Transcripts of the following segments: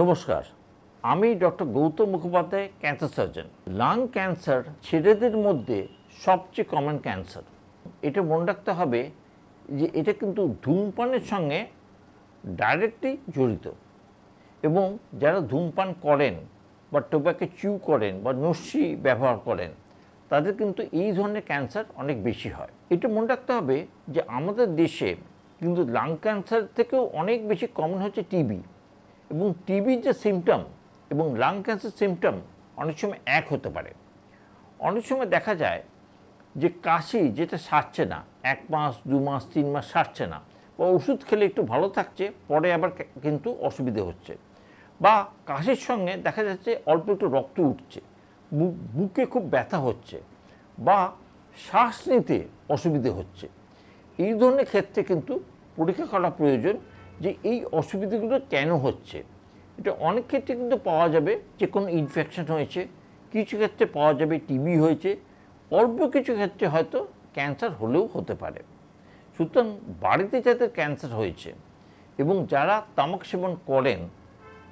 নমস্কার। আমি doctor Gautam Mukhopadhyay, cancer surgeon. Lung cancer ছেলেদের মধ্যে সবচেয়ে কমন ক্যান্সার এটা মনে রাখতে হবে যে এটা কিন্তু ধূমপানের সঙ্গে ডাইরেক্টলি জড়িত। এবং যারা ধূমপান করেন বা টোব্যাকো চিউ করেন বা নস্যি ব্যবহার করেন, তাদের কিন্তু এই ধরনের ক্যান্সার অনেক বেশি হয়। এটা মনে রাখতে হবে যে আমাদের দেশে কিন্তু লাং ক্যান্সার থেকেও অনেক বেশি কমন হচ্ছে টিবি এবং টিবির যে সিমটম এবং লাং ক্যান্সার সিমটম অনেক সময় এক হতে পারে। অনেক সময় দেখা যায় যে কাশি যেটা সারছে না, এক মাস, দু মাস, তিন মাস সারছে না, বা ওষুধ খেলে একটু ভালো থাকছে, পরে আবার কিন্তু অসুবিধে হচ্ছে। বা কাশির সঙ্গে দেখা যাচ্ছে অল্প একটু রক্ত উঠছে বুকে খুব ব্যথা হচ্ছে, বা শ্বাস নিতে অসুবিধে হচ্ছে। এই ধরনের ক্ষেত্রে কিন্তু পরীক্ষা করা প্রয়োজন যে এই অসুবিধাগুলো কেন হচ্ছে? এটা অনেক ক্ষেত্রে কিন্তু পাওয়া যাবে, যে কোনো ইনফেকশন হয়েছে, কিছু ক্ষেত্রে পাওয়া যাবে টিবি হয়েছে, অল্প কিছু ক্ষেত্রে হয়তো ক্যান্সার হলেও হতে পারে। সুতরাং বাড়িতে যাদের ক্যান্সার হয়েছে এবং যারা তামাক সেবন করেন,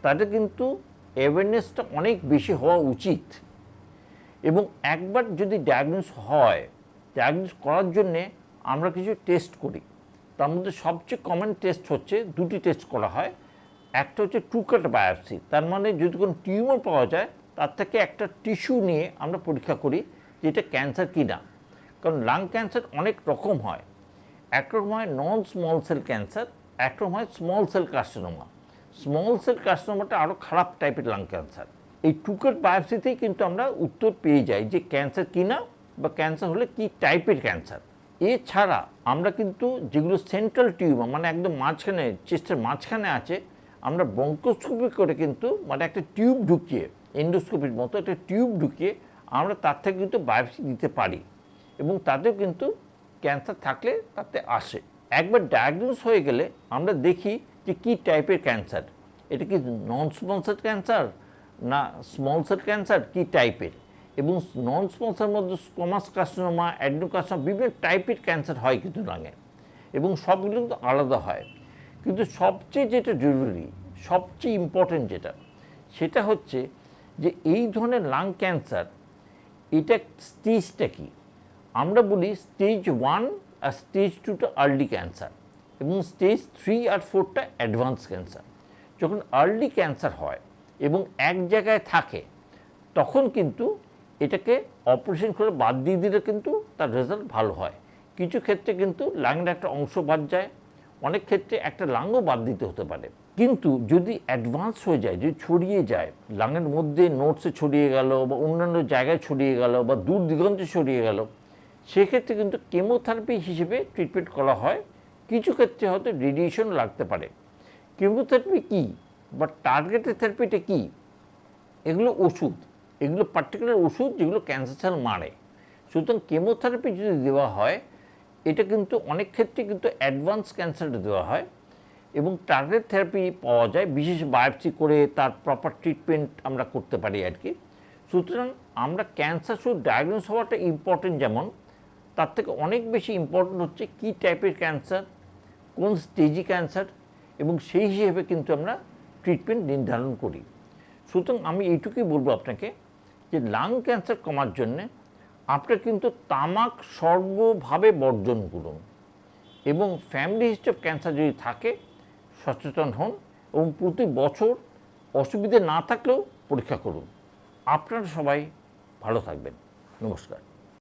তাদের কিন্তু অ্যাওয়ারনেসটা অনেক বেশি হওয়া উচিত। এবং একবার যদি ডায়াগনোস হয় ডায়াগনোস করার জন্যে আমরা কিছু টেস্ট করি। তার মধ্যে সবচেয়ে কমন টেস্ট হচ্ছে, দুটি টেস্ট করা হয়। একটা হচ্ছে টুকাট বায়োপসি তার মানে যদি কোনো টিউমার পাওয়া যায়, তার থেকে একটা টিস্যু নিয়ে আমরা পরীক্ষা করি যে এটা ক্যান্সার কি না কারণ লাং ক্যান্সার অনেক রকম হয়। একরকম হয় নন স্মল সেল ক্যান্সার একরকম হয় small cell carcinoma small cell কার্সিনোমাটা আরও খারাপ টাইপের লাং ক্যান্সার এই টুকার বায়োপসিতেই কিন্তু আমরা উত্তর পেয়ে যাই যে ক্যান্সার কি না বা ক্যান্সার হলে কি টাইপের ক্যান্সার এছাড়া আমরা কিন্তু যেগুলো সেন্ট্রাল টিউমার মানে একদম মাঝখানে চেস্টের মাঝখানে আছে, আমরা বঙ্কোস্কোপি করে কিন্তু মানে একটা টিউব ঢুকিয়ে এন্ডোস্কোপির মতো একটা টিউব ঢুকিয়ে আমরা তার থেকে কিন্তু বায়োপসি দিতে পারি। এবং তাতেও কিন্তু ক্যান্সার থাকলে তাতে আসে। একবার ডায়াগনোস হয়ে গেলে আমরা দেখি যে কী টাইপের ক্যান্সার এটা কি নন সেল ক্যান্সার না স্মল সেল ক্যান্সার কী টাইপের এবং নন স্মলসের মধ্যে স্কোমাস কাস্টোমা অ্যাডনোকাস্টোমা বিভিন্ন টাইপের ক্যান্সার হয় কিন্তু লাঙে এবং সবগুলো কিন্তু আলাদা হয়। কিন্তু সবচেয়ে যেটা জরুরি, সবচেয়ে ইম্পর্টেন্ট যেটা, সেটা হচ্ছে যে এই ধরনের লাং ক্যান্সার এটা স্টেজটা কি? আমরা বলি স্টেজ ওয়ান আর স্টেজ টুটা আর্লি ক্যান্সার এবং স্টেজ থ্রি আর ফোরটা অ্যাডভান্স ক্যান্সার যখন আর্লি ক্যান্সার হয় এবং এক জায়গায় থাকে, তখন কিন্তু এটাকে অপারেশন করে বাদ দিয়ে দিলে কিন্তু তার রেজাল্ট ভালো হয়। কিছু ক্ষেত্রে কিন্তু লাংয়ের একটা অংশ বাদ যায়, অনেক ক্ষেত্রে একটা লাংও বাদ দিতে হতে পারে। কিন্তু যদি অ্যাডভান্স হয়ে যায়, যদি ছড়িয়ে যায়, লাংয়ের মধ্যে নোটসে ছড়িয়ে গেল বা অন্যান্য জায়গায় ছড়িয়ে গেল বা দূর দিগন্তে ছড়িয়ে গেল, সেক্ষেত্রে কিন্তু কেমোথেরাপি হিসেবে ট্রিটমেন্ট করা হয়। কিছু ক্ষেত্রে হয়তো রেডিয়েশন লাগতে পারে। কেমোথেরাপি কী? বা টার্গেটেড থেরাপিটা কী? এগুলো ওষুধ। এগুলো পার্টিকুলার ওষুধ যেগুলো ক্যান্সার সেল মারে। সুতরাং কেমোথেরাপি যদি দেওয়া হয়, এটা কিন্তু অনেক ক্ষেত্রে কিন্তু অ্যাডভান্স ক্যান্সারে দেওয়া হয় এবং টার্গেট থেরাপি পাওয়া যায়, বিশেষ বায়োপসি করে তার প্রপার ট্রিটমেন্ট আমরা করতে পারি আর কি। সুতরাং আমরা ক্যান্সার শুধু ডায়াগনোস হওয়াটা ইম্পর্টেন্ট যেমন, তার থেকে অনেক বেশি ইম্পর্টেন্ট হচ্ছে কী টাইপের ক্যান্সার কোন স্টেজি ক্যান্সার এবং সেই হিসেবে কিন্তু আমরা ট্রিটমেন্ট নির্ধারণ করি। সুতরাং আমি এইটুকুই বলব আপনাকে। যে লাং ক্যান্সার কমার জন্যে আপনি কিন্তু তামাক সর্বভাবে বর্জন করুন এবং ফ্যামিলি হিস্ট্রি অফ ক্যান্সার যদি থাকে, সচেতন হন এবং প্রতি বছর অসুবিধে না থাকলেও পরীক্ষা করুন। আপনারা সবাই ভালো থাকবেন। নমস্কার।